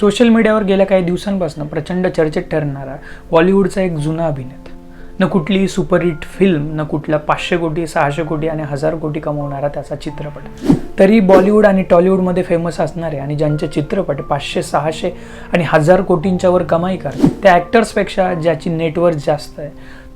Social मीडियावर गेल्या काही दिवसांपासून प्रचंड चर्चेत ठरणारा बॉलिवूडचा एक जुना अभिनेता. न कुठली सुपरहिट फिल्म न कुठला पाचशे कोटी सहाशे कोटी आणि हजार कोटी कमवणारा त्याचा चित्रपट. तरी बॉलिवूड आणि टॉलिवूडमध्ये फेमस असणारे आणि ज्यांचे चित्रपट पाचशे सहाशे आणि हजार कोटींच्या वर कमाई करतात त्या ॲक्टर्सपेक्षा ज्याची नेटवर्क जास्त आहे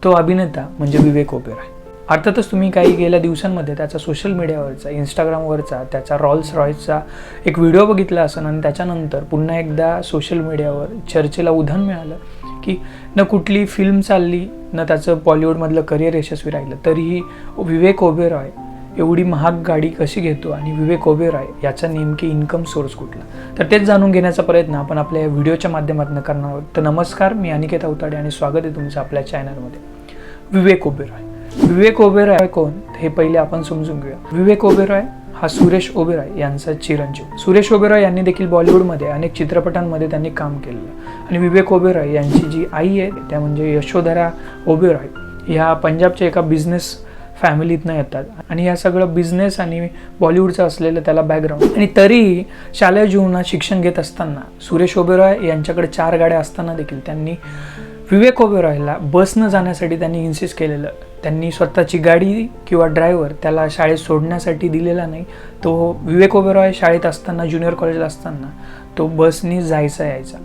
तो अभिनेता म्हणजे विवेक ओबेरॉय. अर्थातच तुम्ही काही गेल्या दिवसांमध्ये त्याचा सोशल मीडियावरचा इंस्टाग्रामवरचा त्याचा रॉल्स रॉयसचा एक व्हिडिओ बघितला असेल आणि त्याच्यानंतर पुन्हा एकदा सोशल मीडियावर चर्चेला उधाण मिळालं की न कुठली फिल्म चालली न त्याचं बॉलिवूडमधलं करिअर यशस्वी राहिलं तरीही विवेक ओबेरॉय एवढी महाग गाडी कशी घेतो आणि विवेक ओबेरॉय याचा नेमकी इन्कम सोर्स कुठला? तर तेच जाणून घेण्याचा प्रयत्न आपण आपल्या या व्हिडिओच्या माध्यमातून करणार आहोत. तर नमस्कार मी अनिकेत अवताडे आणि स्वागत आहे तुमचं आपल्या चॅनलमध्ये विवेक ओबेरॉय. विवेक ओबेरॉय कोण? हे पहिले आपण समजून घेऊया. विवेक ओबेरॉय हा सुरेश ओबेरॉय यांचा चिरंजीव. सुरेश ओबेरॉय यांनी देखील बॉलिवूडमध्ये अनेक चित्रपटांमध्ये त्यांनी काम केलेलं आणि विवेक ओबेरॉय यांची जी आई आहे त्या म्हणजे यशोधरा ओबेरॉय. ह्या पंजाबच्या एका बिझनेस फॅमिलीतनं येतात. आणि या सगळं बिझनेस आणि बॉलिवूडचं असलेलं त्याला बॅकग्राऊंड आणि तरीही शालेय जीवनात शिक्षण घेत असताना सुरेश ओबेरॉय यांच्याकडे चार गाड्या असताना देखील त्यांनी विवेक ओबेरॉयला बसनं जाण्यासाठी त्यांनी इन्सिस्ट केलेलं. त्यांनी स्वतःची गाडी किंवा ड्रायव्हर त्याला शाळेत सोडण्यासाठी दिलेला नाही. तो विवेक ओबेरॉय शाळेत असताना ज्युनियर कॉलेजला असताना तो बसनी जायचा यायचा.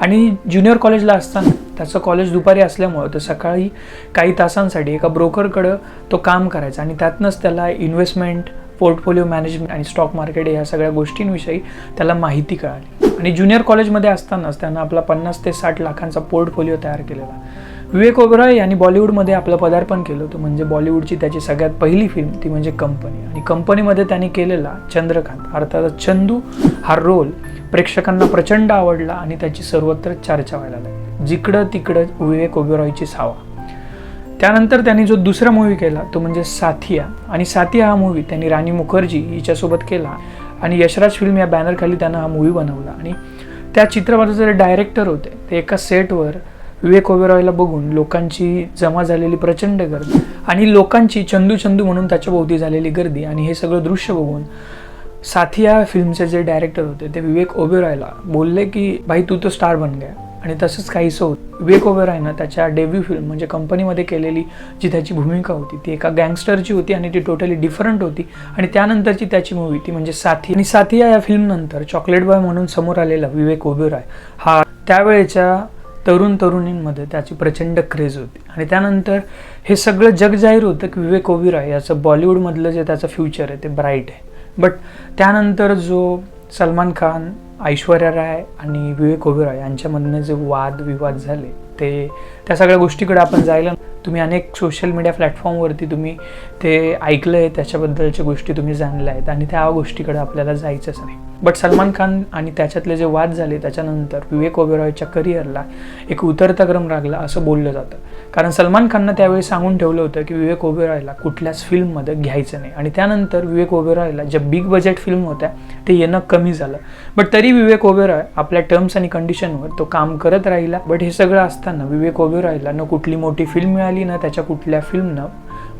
आणि ज्युनियर कॉलेजला असताना त्याचं कॉलेज दुपारी असल्यामुळं तो सकाळी काही तासांसाठी एका ब्रोकरकडं तो काम करायचा. आणि त्यातनंच त्याला इन्व्हेस्टमेंट पोर्टफोलिओ मॅनेजमेंट आणि स्टॉक मार्केट या सगळ्या गोष्टींविषयी त्याला माहिती कळाली. आणि ज्युनियर कॉलेजमध्ये असतानाच त्यांना आपला पन्नास ते साठ लाखांचा पोर्टफोलिओ तयार केलेला. विवेक ओबेरॉय यांनी बॉलिवूडमध्ये आपलं पदार्पण केलं होतं म्हणजे बॉलिवूडची त्याची सगळ्यात पहिली फिल्म ती म्हणजे कंपनी. आणि कंपनीमध्ये त्यांनी केलेला चंद्रकांत अर्थात चंदू हा रोल प्रेक्षकांना प्रचंड आवडला आणि त्याची सर्वत्र चर्चा व्हायला लागली. जिकडं तिकडं विवेक ओबेरॉयची सावा त्यानंतर त्यांनी जो दुसरा मूवी केला तो म्हणजे साथिया. आणि साथिया हा मूवी त्यांनी राणी मुखर्जी हिच्यासोबत केला आणि यशराज फिल्म या बॅनरखाली त्यांना हा मूवी बनवला. आणि त्या चित्रपटाचे जे डायरेक्टर होते ते एका सेटवर विवेक ओबेरॉयला बघून लोकांची जमा झालेली प्रचंड गर्दी आणि लोकांची चंदू चंदू म्हणून त्याच्या भोवती झालेली गर्दी आणि हे सगळं दृश्य बघून साथिया फिल्मचे जे डायरेक्टर होते ते विवेक ओबेरॉयला बोलले की भाई तू तो स्टार बन गया. आणि तसंच काहीसं होत विवेक ओबेरॉयनं त्याच्या डेब्यू फिल्म म्हणजे कंपनीमध्ये केलेली जी त्याची भूमिका होती ती एका गँगस्टरची होती आणि ती टोटली डिफरंट होती. आणि त्यानंतरची त्याची मूवी ती म्हणजे साथी. आणि साथिया या फिल्मनंतर चॉकलेट बॉय म्हणून समोर आलेला विवेक ओबेरॉय हा त्यावेळेच्या तरुण तरुणींमध्ये त्याची प्रचंड क्रेज होती. आणि त्यानंतर हे सगळं जग जाहीर होतं की विवेक ओबेरॉय याचं बॉलिवूडमधलं जे त्याचं फ्युचर आहे ते ब्राईट आहे. बट त्यानंतर जो सलमान खान ऐश्वर्या राय आणि विवेक ओबेरॉय यांच्यामधनं जे वाद विवाद झाले ते त्या सगळ्या गोष्टीकडे आपण जायला तुम्ही अनेक सोशल मीडिया प्लॅटफॉर्मवरती तुम्ही ते ऐकलं आहे त्याच्याबद्दलच्या गोष्टी तुम्ही जाणल्या आहेत आणि त्या गोष्टीकडे आपल्याला जायचंच नाही. बट सलमान खान आणि त्याच्यातले जे वाद झाले त्याच्यानंतर विवेक ओबेरॉयच्या करिअरला एक उतरता क्रम लागला असं बोललं जातं. कारण सलमान खाननं त्यावेळी सांगून ठेवलं होतं की विवेक ओबेरॉयला कुठल्याच फिल्ममध्ये घ्यायचं नाही. आणि त्यानंतर विवेक ओबेरॉयला ज्या बिग बजेट फिल्म होत्या ते येणं कमी झालं. बट तरी विवेक ओबेरॉय आपल्या टर्म्स आणि कंडिशनवर तो काम करत राहिला. बट हे सगळं असताना विवेक ओबेरॉयला न कुठली मोठी फिल्म मिळाली ना त्याच्या कुठल्या फिल्मनं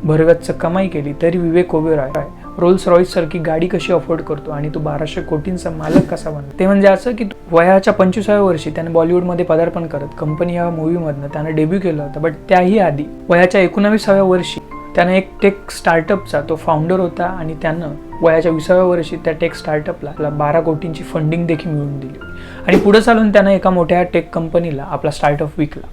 भरगच्च कमाई केली तरी विवेक ओबेरॉय रोल्स रॉईस सारखी गाडी कशी अफोर्ड करतो आणि तो बाराशे कोटींचा मालक कसा बनतो? ते म्हणजे असं की वयाच्या पंचवीसाव्या वर्षी त्याने बॉलिवूडमध्ये पदार्पण करत कंपनी या मूवीमधनं त्यानं डेब्यू केलं होतं बट त्याही आधी वयाच्या एकोणावीसाव्या वर्षी त्यानं एक टेक स्टार्टअपचा तो फाउंडर होता आणि त्यानं वयाच्या विसाव्या वर्षी त्या टेक स्टार्टअपला बारा कोटींची फंडिंग देखील मिळवून दिली. आणि पुढे चालून त्यानं एका मोठ्या टेक कंपनीला आपला स्टार्टअप विकला.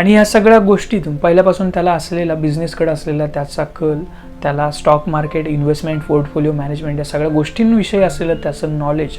आणि या सगळ्या गोष्टीतून पहिल्यापासून त्याला असलेला बिझनेसकडे असलेला त्याचा कल त्याला stock market investment portfolio management या सगळ्या गोष्टींविषयी असलेलं त्याचं नॉलेज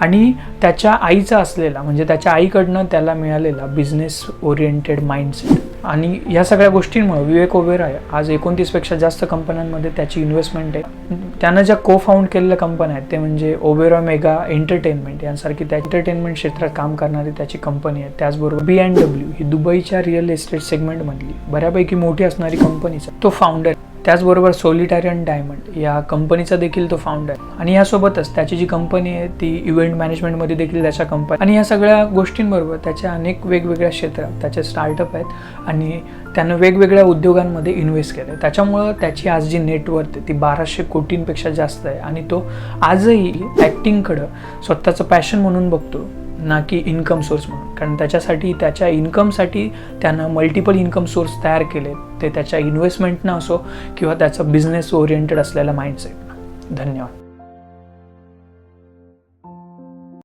आणि त्याच्या आईचा असलेला म्हणजे त्याच्या आईकडनं त्याला मिळालेला बिझनेस ओरिएंटेड माइंडसेट आणि या सगळ्या गोष्टींमुळे विवेक ओबेरॉय आज एकोणतीसपेक्षा जास्त कंपन्यांमध्ये त्याची इन्व्हेस्टमेंट आहे. त्यानं ज्या को फाउंड केलेल्या कंपन्या आहेत ते म्हणजे ओबेरॉय मेगा एंटरटेनमेंट यांसारखी त्या एंटरटेनमेंट क्षेत्रात काम करणारी त्याची कंपनी आहे त्याचबरोबर बी अँड डब्ल्यू ही दुबईच्या रिअल एस्टेट सेगमेंटमधली बऱ्यापैकी मोठी असणारी कंपनीचा तो फाउंडर त्याचबरोबर सोलिटारियन डायमंड या कंपनीचा देखील तो फाउंडर आणि यासोबतच त्याची जी कंपनी आहे ती इव्हेंट मॅनेजमेंटमध्ये देखील त्याच्या कंपनी आणि या सगळ्या गोष्टींबरोबर त्याच्या अनेक वेगवेगळ्या क्षेत्रात त्याचे स्टार्टअप आहेत आणि त्यानं वेगवेगळ्या उद्योगांमध्ये इन्व्हेस्ट केलं त्याच्यामुळं त्याची आज जी नेटवर्थ आहे ती बाराशे कोटींपेक्षा जास्त आहे. आणि तो आजही ॲक्टिंगकडं स्वतःचं पॅशन म्हणून बघतो. ना की इन्कम सोर्स म्हणून. कारण त्याच्यासाठी त्याच्या इन्कमसाठी त्यानं मल्टिपल इन्कम सोर्स तयार केले. ते त्याच्या इन्व्हेस्टमेंटनं असो किंवा त्याचा बिझनेस ओरिएंटेड असलेला माइंडसेट धन्यवाद.